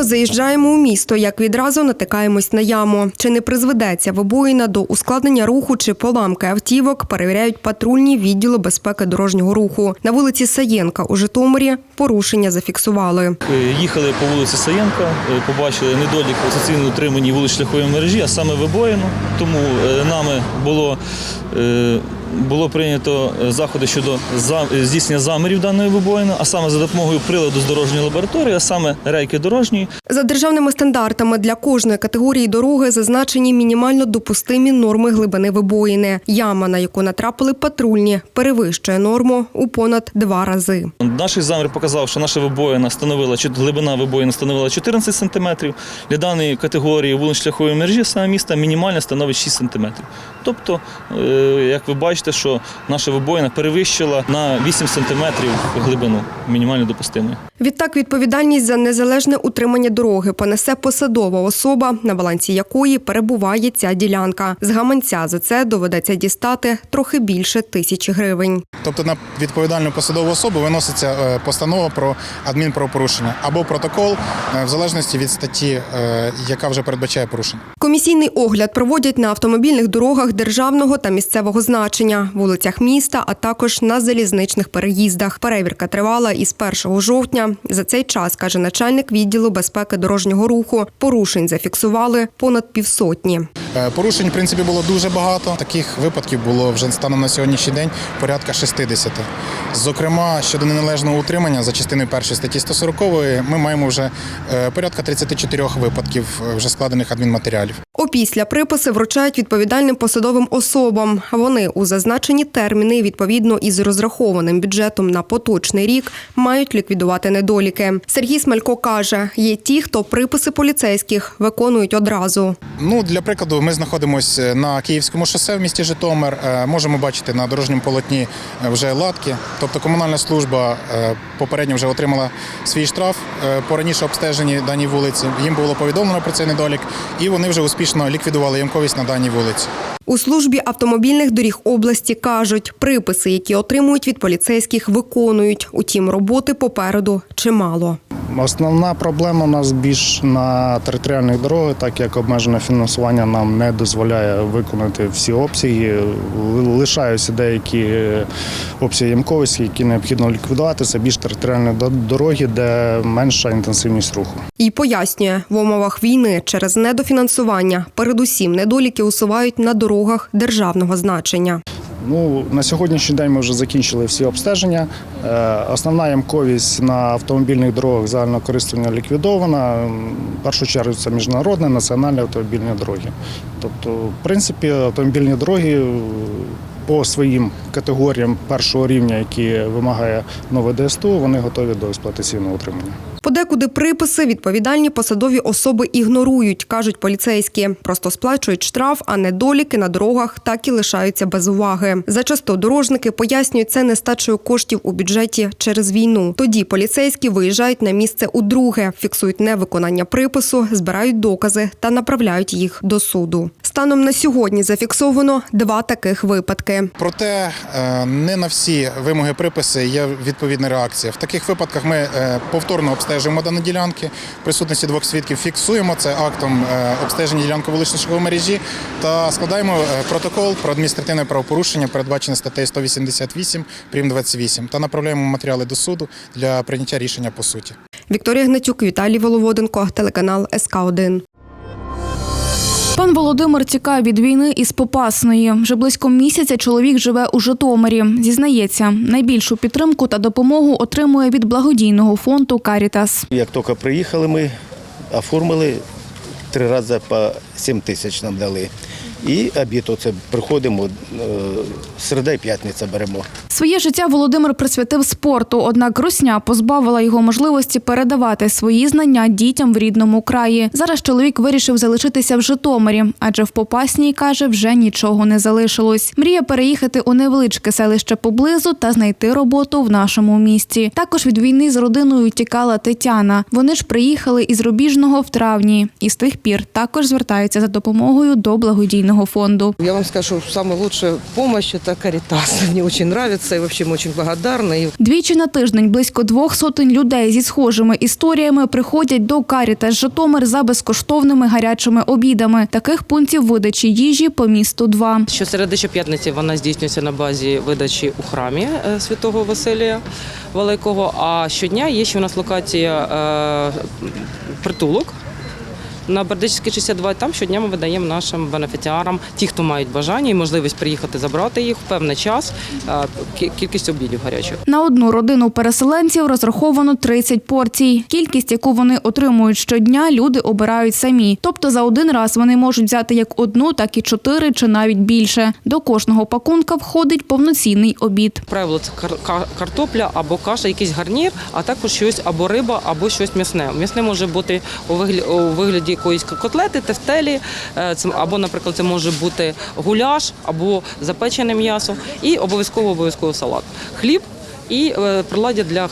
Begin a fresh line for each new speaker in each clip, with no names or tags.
Щойно заїжджаємо у місто, як відразу натикаємось на яму. Чи не призведеться вибоїна до ускладнення руху чи поламки автівок, перевіряють патрульні відділи безпеки дорожнього руху. На вулиці Саєнка у Житомирі порушення зафіксували.
Е, Їхали по вулиці Саєнка, е, побачили недолік у соціально утриманій вулично-шляхової мережі, а саме вибоїну. Тому е, нами було, було прийнято е, заходи щодо е, здійснення замірів даної вибоїни, а саме за допомогою приладу з дорожньої лабораторії, а саме рейки дорожньої.
За державними стандартами для кожної категорії дороги зазначені мінімально допустимі норми глибини вибоїни. Яма, на яку натрапили патрульні, перевищує норму у понад два рази.
Наш замір показав, що наша вибоїна становила глибина вибоїни становила 14 см. Для даної категорії вулично-шляхової мережі саме міста мінімальна становить 6 см. Тобто, е, як ви бачите, що наша вибоїна перевищила на 8 см глибину мінімально допустимої.
Відтак відповідальність за незалежне утримання дороги понесе посадова особа, на балансі якої перебуває ця ділянка. З гаманця за це доведеться дістати трохи більше тисячі гривень.
Тобто на відповідальну посадову особу виноситься е, постанова про адмінправопорушення або протокол е, в залежності від статті, е, яка вже передбачає порушення.
Комісійний огляд проводять на автомобільних дорогах державного та місцевого значення, вулицях міста, а також на залізничних переїздах. Перевірка тривала із 1 жовтня. За цей час, каже начальник відділу безпеки дорожнього руху, порушень зафіксували понад півсотні.
Е, Порушень, в принципі, було дуже багато. Таких випадків було вже станом на сьогоднішній день порядка 60. Зокрема, щодо неналежного утримання за частиною першої статті 140 ми маємо вже е, порядка 34 випадків е, вже складених адмінматеріалів.
Опісля приписи вручають відповідальним посадовим особам. Вони у зазначені терміни, відповідно із розрахованим бюджетом на поточний рік, мають ліквідувати недоліки. Сергій Смалько каже, є ті, хто приписи поліцейських виконують одразу.
Ну, для прикладу, ми знаходимося на Київському шосе в місті Житомир. Е, Можемо бачити на дорожньому полотні е, вже латки. Тобто комунальна служба е, попередньо вже отримала свій штраф е, по раніше обстеженні даній вулиці. Їм було повідомлено про цей недолік, і вони вже успішно ліквідували ямковість на даній вулиці.
У службі автомобільних доріг області кажуть, приписи, які отримують від поліцейських, виконують. Утім, роботи попереду чимало.
Основна проблема у нас більш на територіальних дорогах, так як обмежене фінансування нам не дозволяє виконати всі обсяги. Лишаються деякі обсяги ямковості, які необхідно ліквідувати. Це більш територіальні до- дороги, де менша інтенсивність руху.
І пояснює, в умовах війни через недофінансування передусім недоліки усувають на дорогах державного значення.
Ну, на сьогоднішній день ми вже закінчили всі обстеження. Е, Основна ямковість на автомобільних дорогах загального користування ліквідована. В першу чергу це міжнародні, національні автомобільні дороги. Тобто, в принципі, автомобільні дороги по своїм категоріям першого рівня, які вимагає нове ДСТУ, вони готові до експлуатаційного утримання.
Подекуди приписи відповідальні посадові особи ігнорують, кажуть поліцейські. Просто сплачують штраф, а недоліки на дорогах так і лишаються без уваги. Зачасто дорожники пояснюють це нестачею коштів у бюджеті через війну. Тоді поліцейські виїжджають на місце удруге, фіксують невиконання припису, збирають докази та направляють їх до суду. Станом на сьогодні зафіксовано два таких випадки.
Проте е, не на всі вимоги приписи є відповідна реакція. В таких випадках ми е, повторно обстежуємо дані ділянки, в присутності двох свідків фіксуємо це актом е, обстеження ділянки вулично-шляхової мережі та складаємо протокол про адміністративне правопорушення, передбачене статтею 188 прим 28 та направляємо матеріали до суду для прийняття рішення по суті.
Вікторія Гнатюк, Віталій Воловоденко, телеканал СК 1
Пан Володимир тікає від війни із Попасної. Вже близько місяця чоловік живе у Житомирі. Зізнається, найбільшу підтримку та допомогу отримує від благодійного фонду Карітас.
Як тільки приїхали, ми оформили три рази по 7 тисяч нам дали. І обід оце приходимо, е, середа і п'ятниця беремо.
Своє життя Володимир присвятив спорту, однак русня позбавила його можливості передавати свої знання дітям в рідному краї. Зараз чоловік вирішив залишитися в Житомирі, адже в Попасній каже, вже нічого не залишилось. Мріє переїхати у невеличке селище поблизу та знайти роботу в нашому місті. Також від війни з родиною тікала Тетяна. Вони ж приїхали із Рубіжного в травні і з тих пір також звертаються за допомогою до благодійного благодійного фонду.
Я вам скажу, самая лучшая помощь – это Каритас. Мне очень нравится, и вообще мы очень благодарны. И
Двічі на тиждень близько двох сотень людей зі схожими історіями приходять до Карітас Житомир за безкоштовними гарячими обідами. Таких пунктів видачі їжі по місту два.
Щосереди щоп'ятниці вона здійснюється на базі видачі у храмі е, святого Василія Великого. А щодня є ще у нас локація е, притулок. На Бердичівській 62 там щодня ми видаємо нашим бенефіціарам, ті, хто мають бажання і можливість приїхати забрати їх в певний час, е, кількість обідів гарячих.
На одну родину переселенців розраховано 30 порцій. Кількість, яку вони отримують щодня, люди обирають самі. Тобто за один раз вони можуть взяти як одну, так і чотири чи навіть більше. До кожного пакунка входить повноцінний обід.
правило, це кар- кар- картопля або каша, якийсь гарнір, а також щось або риба, або щось м'ясне. М'ясне може бути у вигляді якоїсь котлети, тефтелі, е, або, наприклад, це може бути гуляш, або запечене м'ясо, і обов'язково обов'язково салат. Хліб і е, приладдя для, е,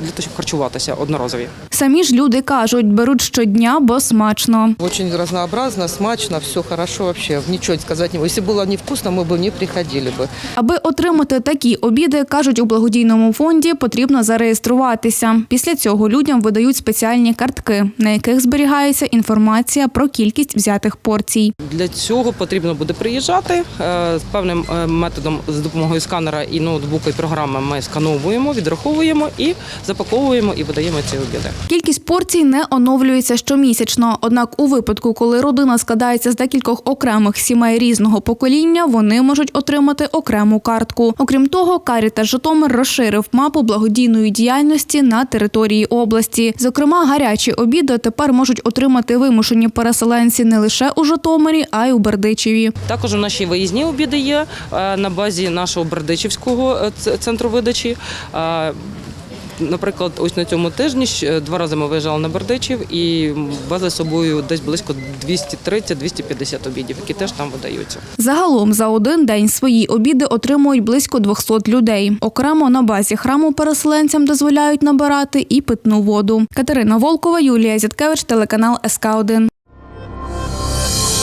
для того, щоб харчуватися одноразові.
Самі ж люди кажуть, беруть щодня, бо смачно.
очень разнообразно, смачно, все хорошо вообще. Ничего сказать не могу. Если было невкусно, мы бы не приходили бы.
Аби отримати такі обіди, кажуть у благодійному фонді, потрібно зареєструватися. Після цього людям видають спеціальні картки, на яких зберігається інформація про кількість взятих порцій.
Для цього потрібно буде приїжджати е, з певним е, методом з допомогою сканера і ноутбука і програми. Ми скановуємо, відраховуємо і запаковуємо і видаємо ці обіди.
Кількість порцій не оновлюється щомісячно. Однак, у випадку, коли родина складається з декількох окремих сімей різного покоління, вони можуть отримати окрему картку. Окрім того, Каріта Житомир розширив мапу благодійної діяльності на території області. Зокрема, гарячі обіди тепер можуть отримати вимушені переселенці не лише у Житомирі, а й у Бердичеві.
Також у нас виїзні обіди є е, на базі нашого Бердичівського е, центру видачі. Е, Наприклад, ось на цьому тижні два рази ми виїжджали на Бердичів і везли з собою десь близько 230-250 обідів, які теж там видаються.
Загалом за один день свої обіди отримують близько 200 людей. Окремо на базі храму переселенцям дозволяють набирати і питну воду. Катерина Волкова, Юлія Зяткевич, телеканал СК 1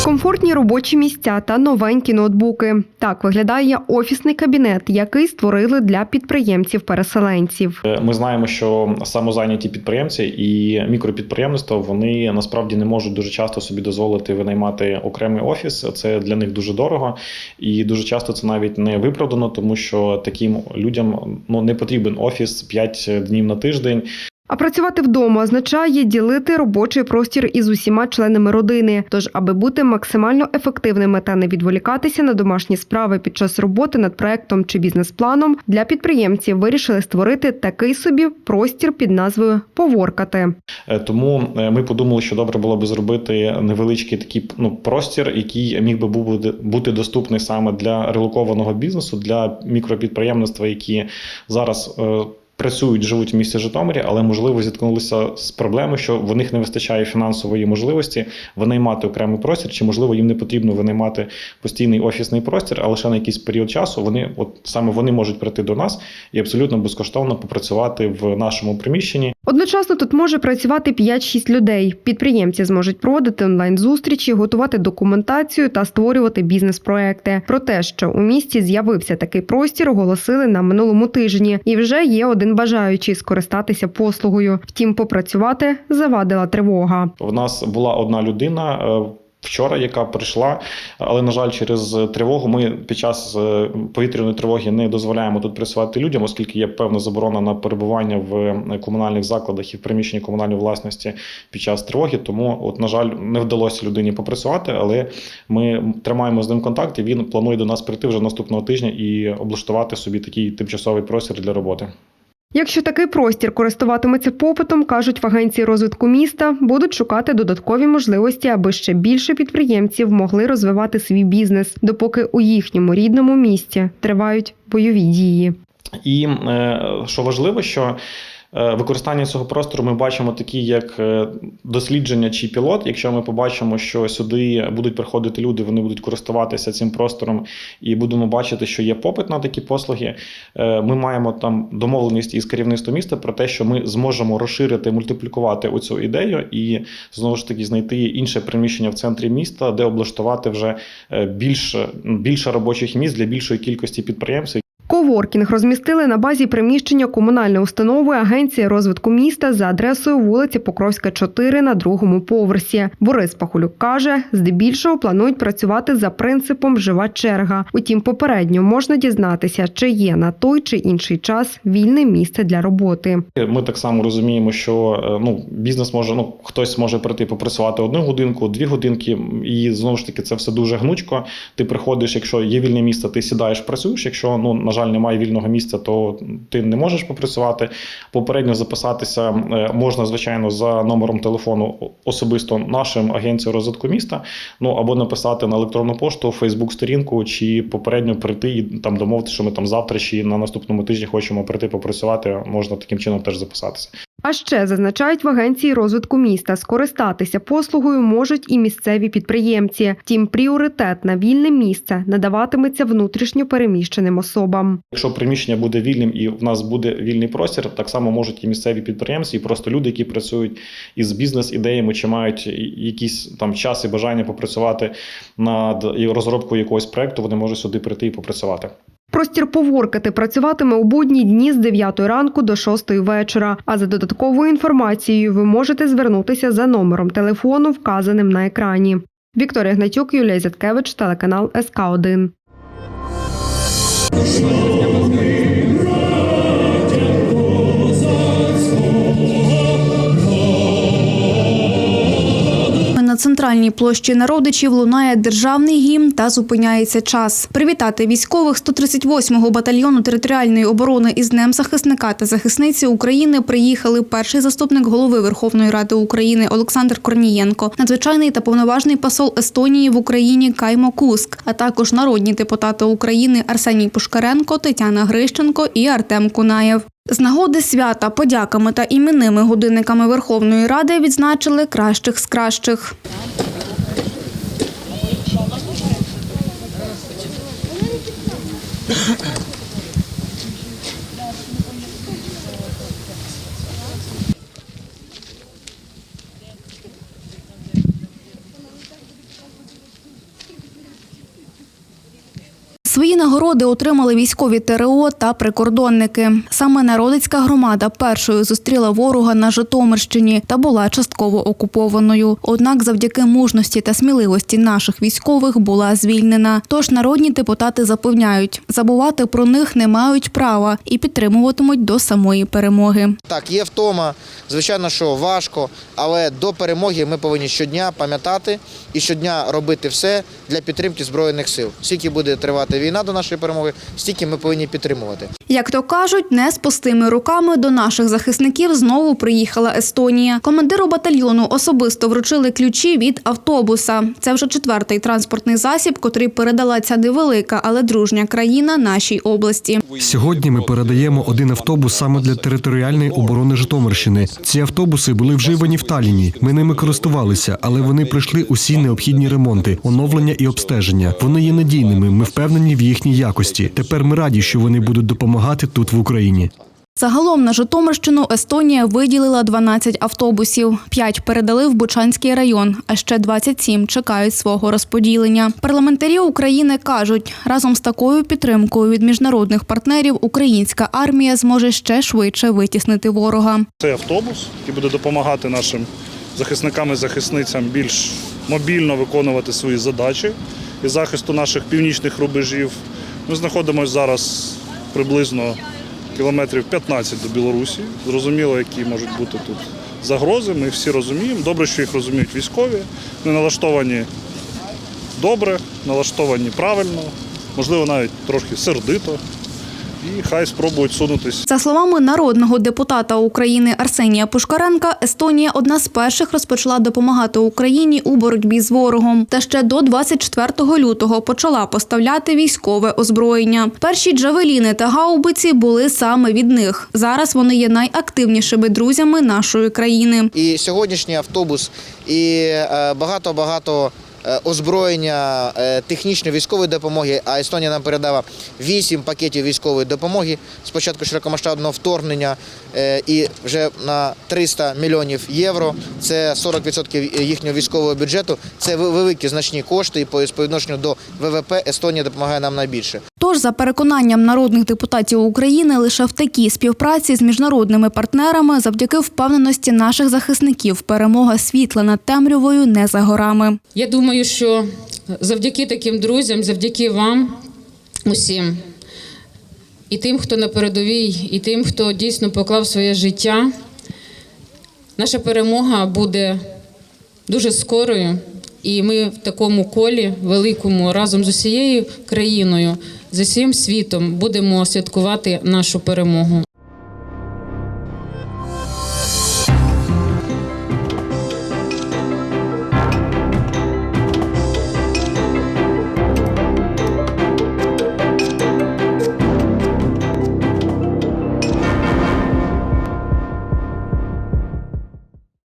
Комфортні робочі місця та новенькі ноутбуки. Так виглядає офісний кабінет, який створили для підприємців-переселенців.
Е, Ми знаємо, що самозайняті підприємці і мікропідприємництво вони насправді не можуть дуже часто собі дозволити винаймати окремий офіс. Це для них дуже дорого, і дуже часто це навіть не виправдано, тому що таким людям ну не потрібен офіс 5 днів на тиждень.
А працювати вдома означає ділити робочий простір із усіма членами родини. Тож, аби бути максимально ефективними та не відволікатися на домашні справи під час роботи над проектом чи бізнес-планом, для підприємців вирішили створити такий собі простір під назвою Поворкати.
Е, Тому е, ми подумали, що добре було б зробити невеличкий такий ну, простір, який міг би бути- бути доступний саме для релокованого бізнесу, для мікропідприємництва, які зараз. Працюють, живуть в місті Житомирі, але можливо зіткнулися з проблемою, що в них не вистачає фінансової можливості винаймати окремий простір, чи можливо їм не потрібно винаймати постійний офісний простір, а лише на якийсь період часу вони, от саме вони можуть прийти до нас і абсолютно безкоштовно попрацювати в нашому приміщенні,
Одночасно тут може працювати 5-6 людей. Підприємці зможуть проводити онлайн-зустрічі, готувати документацію та створювати бізнес-проекти. Про те, що у місті з'явився такий простір, оголосили на минулому тижні, і вже є один бажаючий скористатися послугою. Втім, попрацювати завадила тривога.
У нас була одна людина. Вчора, яка прийшла, але на жаль, через тривогу ми під час е, повітряної тривоги не дозволяємо тут працювати людям, оскільки є певна заборона на перебування в е, комунальних закладах і в приміщенні комунальної власності під час тривоги. Тому, от, на жаль, не вдалося людині попрацювати, але ми тримаємо з ним контакт. і Він планує до нас прийти вже наступного тижня і облаштувати собі такий тимчасовий простір для роботи.
Якщо такий простір користуватиметься попитом, кажуть в агенції розвитку міста, будуть шукати додаткові можливості, аби ще більше підприємців могли розвивати свій бізнес, допоки у їхньому рідному місті тривають бойові дії.
І е, що важливо, що Використання цього простору ми бачимо такі, як е, дослідження чи пілот. Якщо ми побачимо, що сюди будуть приходити люди, вони будуть користуватися цим простором і будемо бачити, що є попит на такі послуги. е, Ми маємо там домовленість із керівництвом міста про те, що ми зможемо розширити, мультиплікувати оцю ідею і знову ж таки знайти інше приміщення в центрі міста, де облаштувати вже е, більше, більше робочих місць для більшої кількості підприємців.
Коворкінг розмістили на базі приміщення комунальної установи Агенції розвитку міста за адресою вулиці Покровська, 4 на другому поверсі. Борис Пахулюк каже, здебільшого планують працювати за принципом жива черга. Утім, попередньо можна дізнатися, чи є на той чи інший час вільне місце для роботи.
Ми так само розуміємо, що е, ну бізнес може, ну хтось може прийти попрацювати одну годинку, дві годинки, і знову ж таки це все дуже гнучко. Ти приходиш, якщо є вільне місце, ти сідаєш, працюєш. Якщо ну на жаль немає вільного місця, то ти не можеш попрацювати. Попередньо записатися е, можна, звичайно, за номером телефону особисто нашим агенцією розвитку міста. Ну або написати на електронну пошту, Фейсбук сторінку, чи попередньо прийти і там домовити, що ми там завтра чи на наступному тижні хочемо прийти попрацювати. Можна таким чином теж записатися.
А ще зазначають в агенції розвитку міста, скористатися послугою можуть і місцеві підприємці. Втім, пріоритет на вільне місце надаватиметься внутрішньо переміщеним особам.
Якщо приміщення буде вільним і в нас буде вільний простір, так само можуть і місцеві підприємці, і просто люди, які працюють із бізнес-ідеями, чи мають якийсь там час і бажання попрацювати над розробкою якогось проекту, вони можуть сюди прийти і попрацювати.
Простір поворкати працюватиме у будні дні з 9 ранку до 6 вечора. А за додатковою інформацією ви можете звернутися за номером телефону, вказаним на екрані. Вікторія Гнатюк, Юлія Зяткевич, телеканал СК 1
На центральній площі народичів лунає державний гімн та зупиняється час. Привітати військових 138-го батальйону територіальної оборони із Днем захисника та захисниці України приїхали перший заступник голови Верховної Ради України Олександр Корнієнко, надзвичайний та повноважний посол Естонії в Україні Каймо Куск, а також народні депутати України Арсеній Пушкаренко, Тетяна Грищенко і Артем Кунаєв. З нагоди свята подяками та іменними годинниками Верховної Ради відзначили кращих з кращих. Нагороди отримали військові ТРО та прикордонники. Саме народицька громада першою зустріла ворога на Житомирщині та була частково окупованою. Однак, завдяки мужності та сміливості наших військових була звільнена. Тож народні депутати запевняють, забувати про них не мають права і підтримуватимуть до самої перемоги.
Так, є втома, звичайно, що важко, але до перемоги ми повинні щодня пам'ятати і щодня робити все для підтримки збройних сил. Скільки буде тривати війна до нашої перемоги, стільки ми повинні підтримувати.
Як то кажуть, не з пустими руками до наших захисників знову приїхала Естонія. Командиру батальйону особисто вручили ключі від автобуса. Це вже четвертий транспортний засіб, котрий передала ця невелика, але дружня країна нашій області.
Сьогодні ми передаємо один автобус саме для територіальної оборони Житомирщини. Ці автобуси були вживані в Таліні. Ми ними користувалися, але вони пройшли усі необхідні ремонти, оновлення і обстеження. Вони є надійними. Ми впевнені в їхній якості. Тепер ми раді, що вони будуть допомагати тут в Україні.
Загалом на Житомирщину Естонія виділила 12 автобусів. П'ять передали в Бучанський район, а ще 27 чекають свого розподілення. Парламентарі України кажуть, разом з такою підтримкою від міжнародних партнерів українська армія зможе ще швидше витіснити ворога.
Цей автобус, який буде допомагати нашим захисникам і захисницям більш мобільно виконувати свої задачі і захисту наших північних рубежів. Ми знаходимося зараз приблизно кілометрів 15 до Білорусі. Зрозуміло, які можуть бути тут загрози. Ми всі розуміємо. Добре, що їх розуміють військові. Вони налаштовані добре, налаштовані правильно, можливо, навіть трошки сердито. І хай спробують сунутись.
За словами народного депутата України Арсенія Пушкаренка, Естонія одна з перших розпочала допомагати Україні у боротьбі з ворогом. Та ще до 24 лютого почала поставляти військове озброєння. Перші джавеліни та гаубиці були саме від них. Зараз вони є найактивнішими друзями нашої країни.
І сьогоднішній автобус, і е, багато-багато е, озброєння е, технічної військової допомоги. А Естонія нам передала 8 пакетів військової допомоги з початку широкомасштабного вторгнення е, і вже на 300 мільйонів євро. Це 40% їхнього військового бюджету. Це великі значні кошти. І по відношенню до ВВП Естонія допомагає нам найбільше.
Тож, за переконанням народних депутатів України, лише в такій співпраці з міжнародними партнерами, завдяки впевненості наших захисників, перемога світла над темрявою не за горами.
Я думаю, що завдяки таким друзям, завдяки вам усім, і тим, хто на передовій, і тим, хто дійсно поклав своє життя, наша перемога буде дуже скорою. І ми в такому колі великому разом з усією країною, з усім світом будемо святкувати нашу перемогу.